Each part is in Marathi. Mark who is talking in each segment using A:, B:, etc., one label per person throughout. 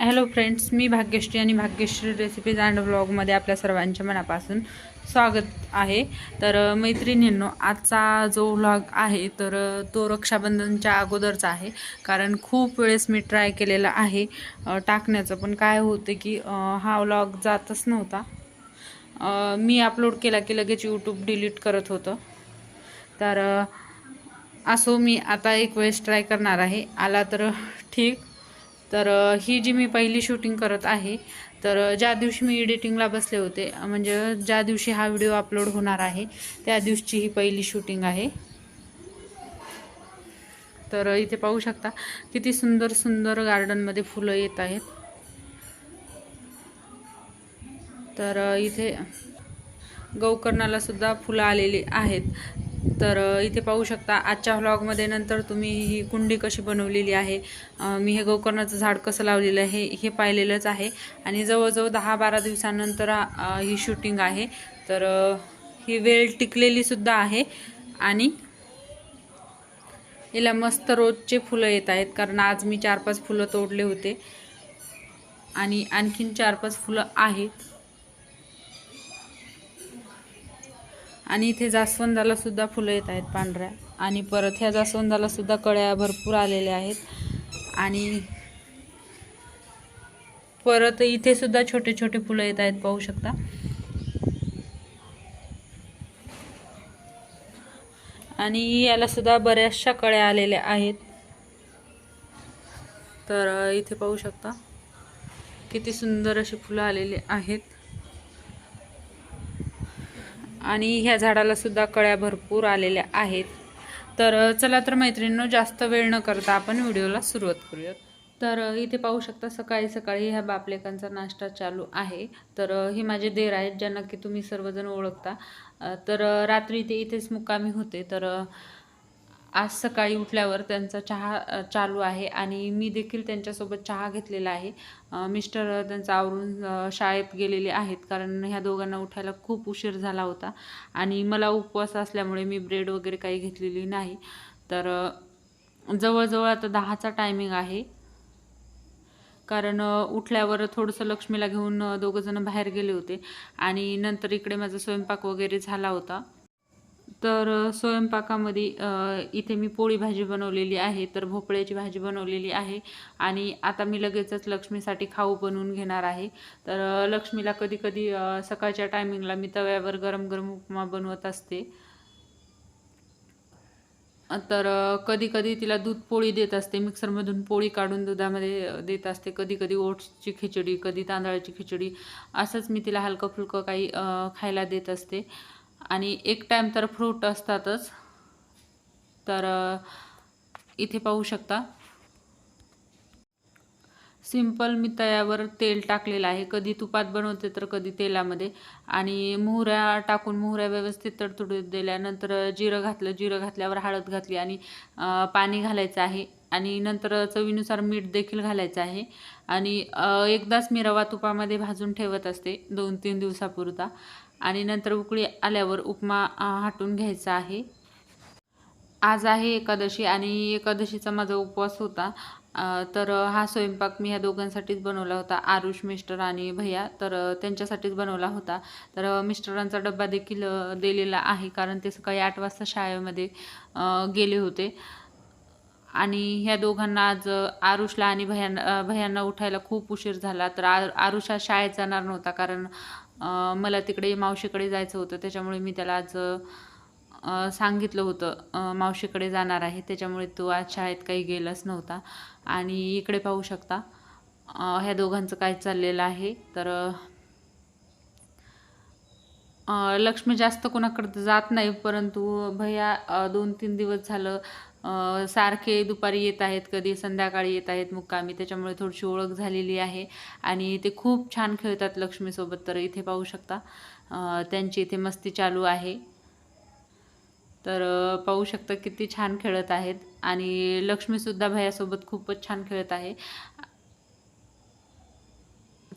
A: हॅलो फ्रेंड्स मी भाग्यश्री आणि भाग्यश्री रेसिपीज अँड ब्लॉगमध्ये आपल्या सर्वांच्या मनापासून स्वागत आहे. तर मैत्रिणींनो आजचा जो व्लॉग आहे तर तो रक्षाबंधनच्या अगोदरचा आहे. कारण खूप वेळेस मी ट्राय केलेला आहे टाकण्याचं. पण काय होतं की हा व्लॉग जातच नव्हता. मी अपलोड केला की लगेच यूट्यूब डिलीट करत होतं. तर असो मी आता एक वेळेस ट्राय करणार आहे. आला तर ठीक. तर ही जी मी पहिली शूटिंग करत आहे तर ज्या दिवशी मी एडिटिंगला बसले होते म्हणजे ज्या दिवशी हा व्हिडिओ अपलोड होणार आहे त्या दिवशीची ही पहिली शूटिंग आहे. तर इथे पाहू शकता किती सुंदर सुंदर गार्डनमध्ये फुलं येत आहेत. तर इथे गौकर्णाला सुद्धा फुलं आलेली आहेत. तर इथे पाहू शकता आजच्या व्लॉगमध्ये नंतर तुम्ही ही कुंडी कशी बनवलेली आहे मी हे गोकर्णाचं झाड कसं लावलेलं आहे हे पाहिलेलंच आहे. आणि जवळजवळ दहा बारा दिवसानंतर ही शूटिंग आहे. तर ही वेळ टिकलेलीसुद्धा आहे. आणि हिला मस्त रोजचे फुलं येत आहेत कारण आज मी चार पाच फुलं तोडले होते. आणि आणखीन चार पाच फुलं आहेत. आणि इथे जास्वंदाला सुद्धा फुलं येत आहेत पांढऱ्या. आणि परत ह्या जास्वंदाला सुद्धा कळ्या भरपूर आलेल्या आहेत. आणि परत इथे सुद्धा छोटे छोटे फुलं येत आहेत पाहू शकता. आणि याला सुद्धा बऱ्याचशा कळ्या आलेल्या आहेत. तर इथे पाहू शकता. किती सुंदर अशी फुलं आलेली आहेत. आणि ह्या झाडाला सुद्धा कळ्या भरपूर आलेल्या आहेत. तर चला तर मैत्रिणींनो जास्त वेळ न करता आपण व्हिडिओला सुरुवात करूयात. तर इथे पाहू शकता सकाळी सकाळी ह्या बापलेकांचा नाश्ता चालू आहे. तर हे माझे देर आहेत ज्यांना की तुम्ही सर्वजण ओळखता. तर रात्री ते इथेच मुक्कामी होते. तर आज सकाळी उठल्यावर त्यांचा चहा चालू आहे आणि मी देखील त्यांच्यासोबत चहा घेतलेला आहे. मिस्टर त्यांचा त्यांचं आवरून शाळेत गेलेले आहेत कारण ह्या दोघांना उठायला खूप उशीर झाला होता आणि मला उपवास असल्यामुळे मी ब्रेड वगैरे काही घेतलेली नाही. तर जवळजवळ आता दहाचा टायमिंग आहे. कारण उठल्यावर थोडंसं लक्ष्मीला घेऊन दोघंजणं बाहेर गेले होते आणि नंतर इकडे माझा स्वयंपाक वगैरे झाला होता. तर स्वयंपाकामध्ये इथे मी पोळी भाजी बनवलेली आहे तर भोपळ्याची भाजी बनवलेली आहे आणि आता मी लगेचच लक्ष्मीसाठी खाऊ बनवून घेणार आहे. तर लक्ष्मीला कधी कधी सकाळच्या टायमिंगला मी तव्यावर गरम गरम उपमा बनवत असते. तर कधी कधी तिला दूध पोळी देत असते. मिक्सरमधून पोळी काढून दुधामध्ये देत असते. कधी कधी ओट्सची खिचडी कधी तांदळाची खिचडी असंच मी तिला हलकं फुलकं काही खायला देत असते. आणि एक टाईम तर फ्रूट असतातच. तर इथे पाहू शकता. सिंपल मी तयावर तेल टाकलेलं आहे. कधी तुपात बनवते तर कधी तेलामध्ये. आणि मोहऱ्या टाकून मोहऱ्या व्यवस्थित तडतडू दिल्यानंतर जिरं घातलं जिरं घातल्यावर हळद घातली आणि पाणी घालायचं आहे. आणि नंतर चवीनुसार मीठ देखील घालायचं आहे. आणि एकदाच मी रवा तुपामध्ये भाजून ठेवत असते दोन तीन दिवसापुरता. आणि नंतर उकळी आल्यावर उपमा हटून हाटून घ्यायचा आहे. आज आहे एकादशी आणि एकादशीचा माझा उपवास होता. तर हा स्वयंपाक मी ह्या दोघांसाठीच बनवला होता. आरुष मिस्टर आणि भैया तर त्यांच्यासाठीच बनवला होता. तर मिस्टरांचा डब्बा देखील दिलेला आहे कारण ते सकाळी आठ वाजता शाळेमध्ये गेले होते. आणि ह्या दोघांना आज आरुषला आणि भयान भयांना उठायला खूप उशीर झाला. तर आ आरुष शाळेत जाणार नव्हता कारण मला तिकडे मावशीकडे जायचं होतं. त्याच्यामुळे मी त्याला आज सांगितलं होतं मावशीकडे जाणार आहे. त्याच्यामुळे तो आज शाळेत काही गेलाच नव्हता. आणि इकडे पाहू शकता ह्या दोघांचं काय चाललेलं आहे. तर लक्ष्मी जास्त कोणाकडे जात नाही. परंतु भैया दोन तीन दिवस झालं सारखे दुपारी येत आहेत कधी संध्याकाळी येत आहेत मुक्कामी त्याच्यामुळे थोडीशी ओळख झालेली आहे. आणि ते खूप छान खेळतात लक्ष्मीसोबत तर इथे पाहू शकता. त्यांची इथे मस्ती चालू आहे. तर पाहू शकता किती छान खेळत आहेत. आणि लक्ष्मीसुद्धा भैयासोबत खूपच छान खेळत आहे.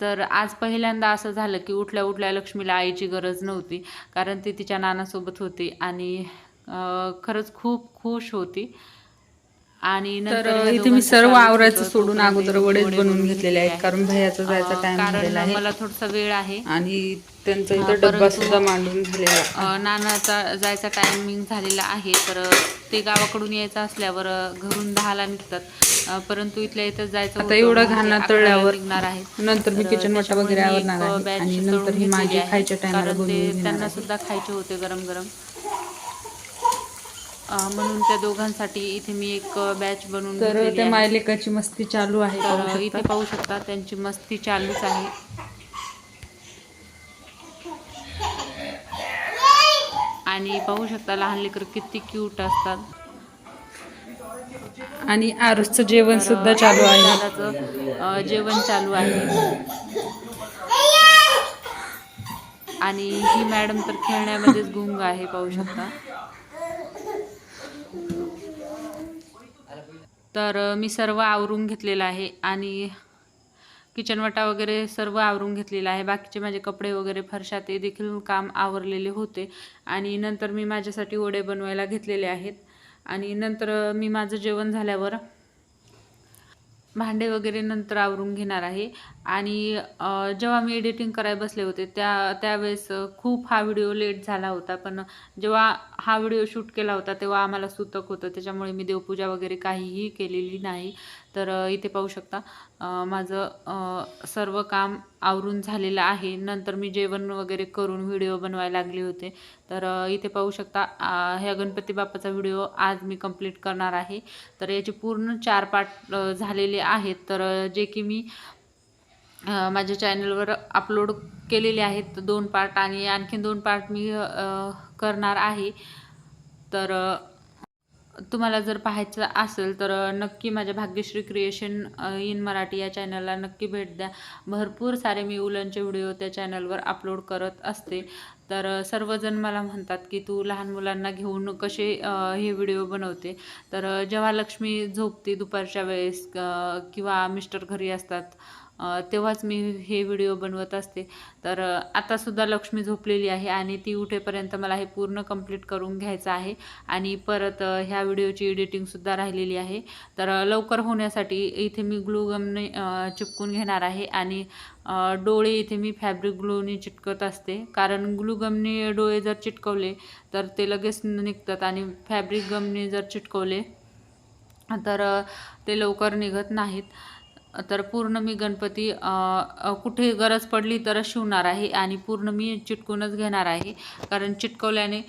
A: तर आज पहिल्यांदा असं झालं की उठल्या उठल्या लक्ष्मीला आईची गरज नव्हती कारण ती तिच्या नानासोबत होती. आणि खरंच खूप खुश होती. आणि
B: तर
A: नंतर
B: इथे मी सर्व आवरायचं सोडून अगोदर वडेच
A: वडे
B: बनवून घेतलेले आहेत
A: आहे.
B: कारण भैयाचा जायचा टाइम
A: कारण
B: आहे?
A: मला थोडासा वेळ आहे.
B: आणि त्यांचा इथं डब्बा सुद्धा मांडून झालेला
A: नानाचा जायचा टायमिंग झालेला आहे तर ते गावाकडून यायचं असल्यावर घरून दहाला निघतात. परंतु इथल्या इथं जायचं
B: आता एवढं घाण तळल्यावर
A: निघणार आहे
B: नंतर मी किचन वाटा वगैरे
A: बॅच
B: आणि नंतर ही माझी. खायच्या टायमाला
A: त्यांना सुद्धा खायचे होते गरम गरम म्हणून त्या दोघांसाठी इथे मी एक बॅच बनवून
B: तर त्या. मायलेकाची मस्ती चालू आहे
A: तर. इथे पाहू शकता त्यांची मस्ती चालूच आहे. आणि पाहू शकता लहान लेकर किती क्यूट असतात.
B: आणि आरुषचं जेवण सुद्धा चालू आहे.
A: जेवण चालू आहे. आणि ही मॅडम तर खेळण्यामध्येच गुंग आहे पाहू शकता. तर मी सर्व आवरून घेतलेलं आहे आणि किचनवटा वगैरे सर्व आवरून घेतलेलं आहे. बाकीचे माझे कपडे वगैरे फरशा ते देखील काम आवरलेले होते आणि नंतर मी माझ्यासाठी ओढे बनवायला घेतलेले आहेत आणि नंतर मी माझं जेवण झाल्यावर भांडे वगैरे नंतर आवरून घेणार आहे. आणि जेव्हा मी एडिटिंग करायला बसले होते त्या त्यावेळेस खूप हा व्हिडिओ लेट झाला होता. पण जेव्हा हा व्हिडिओ शूट केला होता तेव्हा आम्हाला सुतक होतं. त्याच्यामुळे मी देवपूजा वगैरे काहीही केलेली नाही. तर इथे पाहू शकता माझं सर्व काम आवरून झालेलं आहे. नंतर मी जेवण वगैरे करून व्हिडिओ बनवायला लागले होते. तर इथे पाहू शकता ह्या गणपती बाप्पाचा व्हिडिओ आज मी कंप्लीट करणार आहे. तर याचे पूर्ण चार पार्ट झालेले आहेत. तर जे की मी माझ्या चॅनलवर अपलोड केलेले आहेत. दोन पार्ट आणि आणखीन दोन पार्ट मी करणार आहे. तर तुम्हाला जर पाहायचं असेल तर नक्की माझ्या भाग्यश्री क्रिएशन इन मराठी या चॅनलला नक्की भेट द्या. भरपूर सारे मी उलनचे व्हिडिओ त्या चॅनलवर अपलोड करत असते. तर सर्वजण मला म्हणतात की तू लहान मुलांना घेऊन कसे हे व्हिडिओ बनवते? तर जेव्हा लक्ष्मी झोपते दुपारच्या वेळेस किंवा मिस्टर घरी असतात तेव्हाच मी हे व्हिडिओ बनवत असते. तर आतासुद्धा लक्ष्मी झोपलेली आहे आणि ती उठेपर्यंत मला हे पूर्ण कंप्लीट करून घ्यायचं आहे. आणि परत ह्या व्हिडिओची एडिटिंगसुद्धा राहिलेली आहे. तर लवकर होण्यासाठी इथे मी ग्लूगमने चिपकून घेणार आहे. आणि डोळे इथे मी फॅब्रिक ग्लूने चिटकत असते. कारण ग्लूगमने डोळे जर चिटकवले तर ते लगेच निघतात. आणि फॅब्रिक गमने जर चिटकवले तर ते लवकर निघत नाहीत. तर पूर्ण मी गणपती कुठे गरज पडली तरच शिवणार आहे आणि पूर्ण मी चिटकूनच घेणार आहे. कारण चिटकवल्याने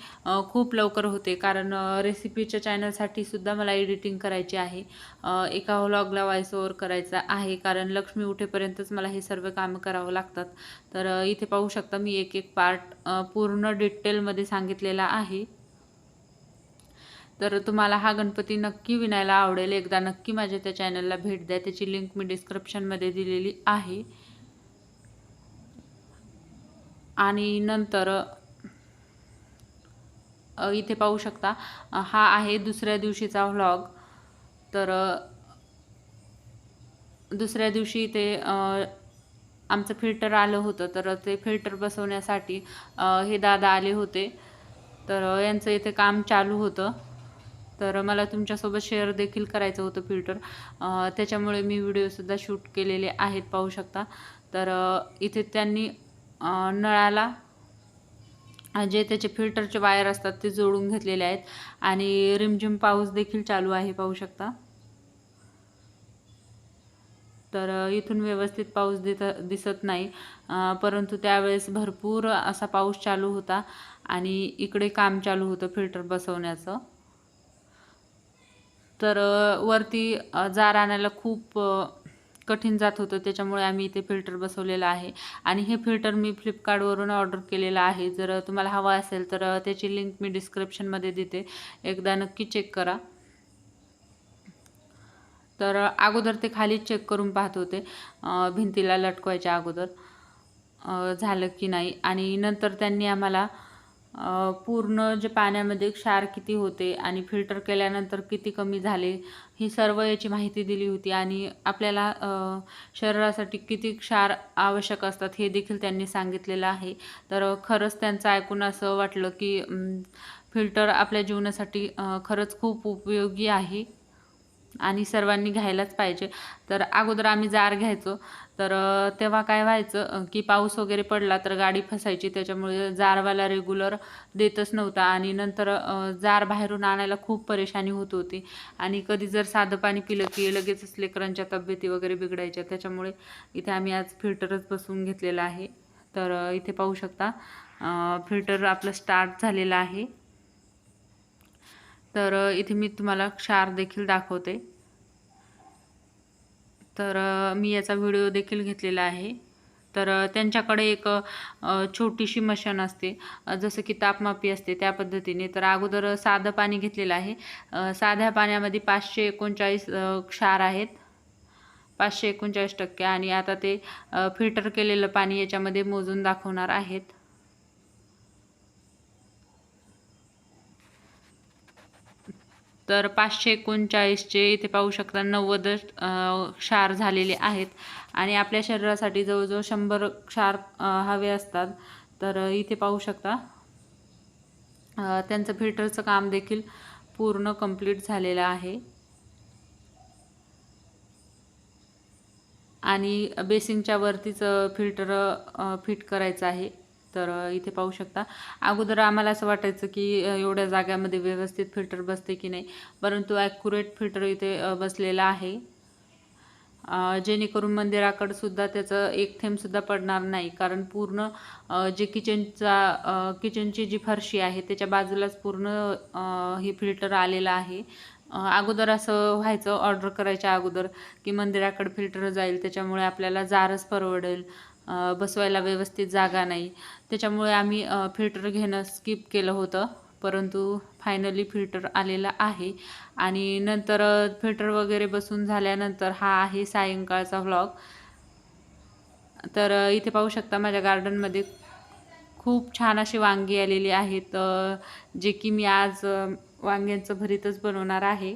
A: खूप लवकर होते. कारण रेसिपीच्या चॅनलसाठी सुद्धा मला एडिटिंग करायची आहे. एका व्लॉगला व्हॉइस ओव्हर करायचा आहे. कारण लक्ष्मी उठेपर्यंतच मला हे सर्व कामं करावं लागतात. तर इथे पाहू शकता मी एक एक पार्ट पूर्ण डिटेलमध्ये सांगितलेला आहे. तर तुम्हाला हा गणपती नक्की विणायला आवडेल. एकदा नक्की माझ्या त्या चॅनलला भेट द्या. त्याची लिंक मी डिस्क्रिप्शनमध्ये दिलेली आहे. आणि नंतर इथे पाहू शकता हा आहे दुसऱ्या दिवशीचा व्लॉग तर दुसऱ्या दिवशी ते आमचं फिल्टर आलं होतं. तर ते फिल्टर बसवण्यासाठी हे दादा आले होते. तर यांचं इथे काम चालू होतं. तर मला तुमच्यासोबत शेअर देखील करायचं होतं फिल्टर त्याच्यामुळे मी व्हिडिओसुद्धा शूट केलेले आहेत पाहू शकता. तर इथे त्यांनी नळाला जे त्याचे फिल्टरचे वायर असतात ते जोडून घेतलेले आहेत. आणि रिमझिम पाऊस देखील चालू आहे पाहू शकता. तर इथून व्यवस्थित पाऊस दित दिसत नाही. परंतु त्यावेळेस भरपूर असा पाऊस चालू होता आणि इकडे काम चालू होतं फिल्टर बसवण्याचं. तर वरती जार आणायला खूप कठीण जात होतं. त्याच्यामुळे आम्ही इथे फिल्टर बसवलेलं आहे. आणि हे फिल्टर मी फ्लिपकार्टवरून ऑर्डर केलेलं आहे. जर तुम्हाला हवा असेल तर त्याची लिंक मी डिस्क्रिप्शनमध्ये देते. एकदा नक्की चेक करा. तर अगोदर ते खाली चेक करून पाहत होते. भिंतीला लटकवायच्या अगोदर. झालं की नाही. आणि नंतर त्यांनी आम्हाला पूर्ण जे पाण्यामध्ये क्षार किती होते आणि फिल्टर केल्यानंतर किती कमी झाले ही सर्व याची माहिती दिली होती. आणि आपल्याला शरीरासाठी किती क्षार आवश्यक असतात हे देखील त्यांनी सांगितलेलं आहे. तर खरंच त्यांचं ऐकून असं वाटलं की फिल्टर आपल्या जीवनासाठी खरंच खूप उपयोगी आहे. आणि सर्वांनी घ्यायलाच पाहिजे. तर अगोदर आम्ही जार घ्यायचो. तर तेव्हा काय व्हायचं की पाऊस वगैरे पडला तर गाडी फसायची. त्याच्यामुळे जारवाला रेग्युलर देतच नव्हता. आणि नंतर जार बाहेरून आणायला खूप परेशानी होत होती. आणि कधी जर साधं पाणी पिलं की लगेचच लेकरांच्या तब्येती वगैरे बिघडायच्या. त्याच्यामुळे इथे आम्ही आज फिल्टरच बसवून घेतलेला आहे. तर इथे पाहू शकता फिल्टर आपलं स्टार्ट झालेलं आहे. तर इथे मी तुम्हाला क्षार देखील दाखवते. तर मी याचा व्हिडिओ देखील घेतलेला आहे. तर त्यांच्याकडे एक छोटीशी मशीन असते. जसं की तापमापी असते त्या पद्धतीने. तर अगोदर साधं पाणी घेतलेलं आहे. साध्या पाण्यामध्ये पाचशे एकोणचाळीस क्षार आहेत. पाचशे एकोणचाळीस टक्के. आणि आता ते फिल्टर केलेलं पाणी याच्यामध्ये मोजून दाखवणार आहेत. तर पाचशे एकोणचाळीसचे इथे पाहू शकता नव्वद क्षार झालेले आहेत. आणि आपल्या शरीरासाठी जवळजवळ शंभर क्षार हवे असतात. तर इथे पाहू शकता. त्यांचं फिल्टरचं काम देखील पूर्ण कंप्लीट झालेलं आहे. आणि बेसिनच्या वरतीच फिल्टर फिट करायचं आहे. तर इथे पाहू शकता. अगोदर आम्हाला असं वाटायचं की एवढ्या जाग्यामध्ये व्यवस्थित फिल्टर बसते की नाही. परंतु ॲक्युरेट फिल्टर इथे बसलेला आहे. जेणेकरून मंदिराकडे सुद्धा त्याचं एक थेंबसुद्धा पडणार नाही. कारण पूर्ण जे किचनचा किचनची जी फरशी आहे त्याच्या बाजूलाच पूर्ण हे फिल्टर आलेलं आहे. अगोदर असं व्हायचं ऑर्डर करायच्या अगोदर की मंदिराकडे फिल्टर जाईल. त्याच्यामुळे आपल्याला जारच परवडेल. बसवायला व्यवस्थित जागा नाही. त्याच्यामुळे आम्ही फिल्टर घेणं स्किप केलं होतं. परंतु फायनली फिल्टर आलेला आहे. आणि नंतर फिल्टर वगैरे बसून झाल्यानंतर हा आहे सायंकाळचा व्लॉग तर इथे पाहू शकता माझ्या गार्डनमध्ये खूप छान अशी वांगी आलेली आहेत. जे की मी आज वांग्यांचं भरीतच बनवणार आहे.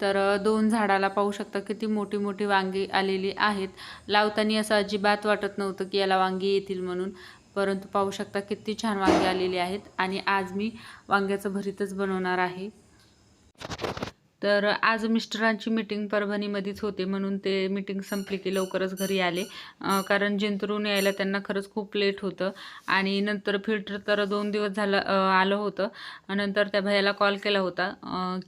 A: तर दोन झाडाला पाहू शकता किती मोठी मोठी वांगी आलेली आहेत. लावताना असं अजिबात वाटत नव्हतं की याला वांगी येतील म्हणून. परंतु पाहू शकता किती छान वांगी आलेली आहेत. आणि आज मी वांग्याचं भरीतच बनवणार आहे. तर आज मिस्टरांची मीटिंग परभणीमध्येच होते म्हणून ते मीटिंग संपली की लवकरच घरी आले. कारण जिंतरून यायला त्यांना खरंच खूप लेट होतं आणि नंतर फिल्टर तर दोन दिवस झालं आलं होतं. नंतर त्या भयाला कॉल केला होता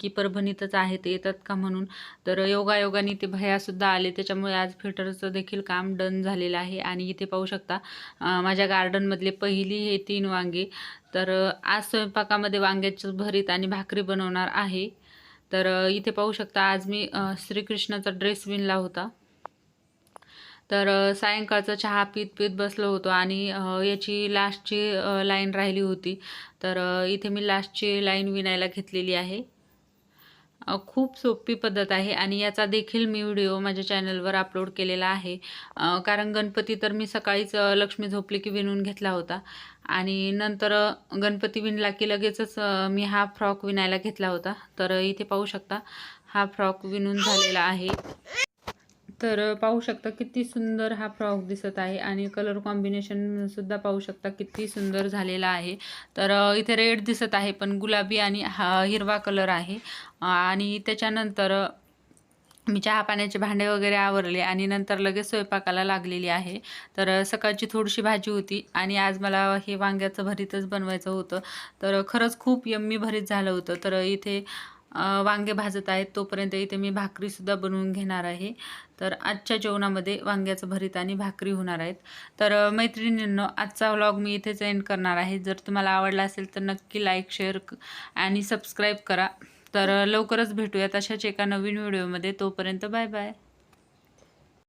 A: की परभणीतच आहे ते येतात का म्हणून. तर योगायोगाने ते भयासुद्धा आले. त्याच्यामुळे आज फिल्टरचं देखील काम डन झालेलं आहे आणि इथे पाहू शकता माझ्या गार्डनमधले पहिली हे तीन वांगे. तर आज स्वयंपाकामध्ये वांग्याचं भरीत आणि भाकरी बनवणार आहे. तर इथे पाहू शकता आज मी श्रीकृष्णाचा ड्रेस विणला होता. तर सायंकाळचा चहा पीत पीत बसलो होतो आणि याची लास्टची लाईन राहिली होती. तर इथे मी लास्टची लाईन विणायला घेतलेली आहे. खूप सोपी पद्धत आहे आणि याचा देखील मी व्हिडिओ माझ्या चॅनलवर अपलोड केलेला आहे. कारण गणपती तर मी सकाळीच लक्ष्मी झोपली की विणून घेतला होता. आणि नंतर गणपती विणला की लगेचच मी हा फ्रॉक विणायला घेतला होता. तर इथे पाहू शकता हा फ्रॉक विणून झालेला आहे. तर पाहू शकता किती सुंदर हा फ्रॉक दिसत आहे आणि कलर कॉम्बिनेशन सुद्धा पाहू शकता किती सुंदर झालेला आहे. तर इथे रेड दिसत आहे पण गुलाबी आणि हा हिरवा कलर आहे. आणि त्याच्यानंतर मी चहा पाण्याचे भांडे वगैरे आवरले आणि नंतर लगेच स्वयंपाकाला लागलेली आहे. तर सकाळची थोडीशी भाजी होती आणि आज मला हे वांग्याचं भरीतच बनवायचं होतं. तर खरंच खूप यम्मी भरीत झालं होतं. तर इथे वांगे भाजत आहेत तोपर्यंत इथे मी भाकरीसुद्धा बनवून घेणार आहे. तर आजच्या जेवणामध्ये वांग्याचं भरीत आणि भाकरी होणार आहेत. तर मैत्रिणींनो आजचा व्लॉग मी इथेच एंड करणार आहे. जर तुम्हाला आवडला असेल तर नक्की लाईक शेअर आणि सबस्क्राईब करा. तर लवकरच भेटूयात अशाच एका नवीन व्हिडिओमध्ये तोपर्यंत बाय बाय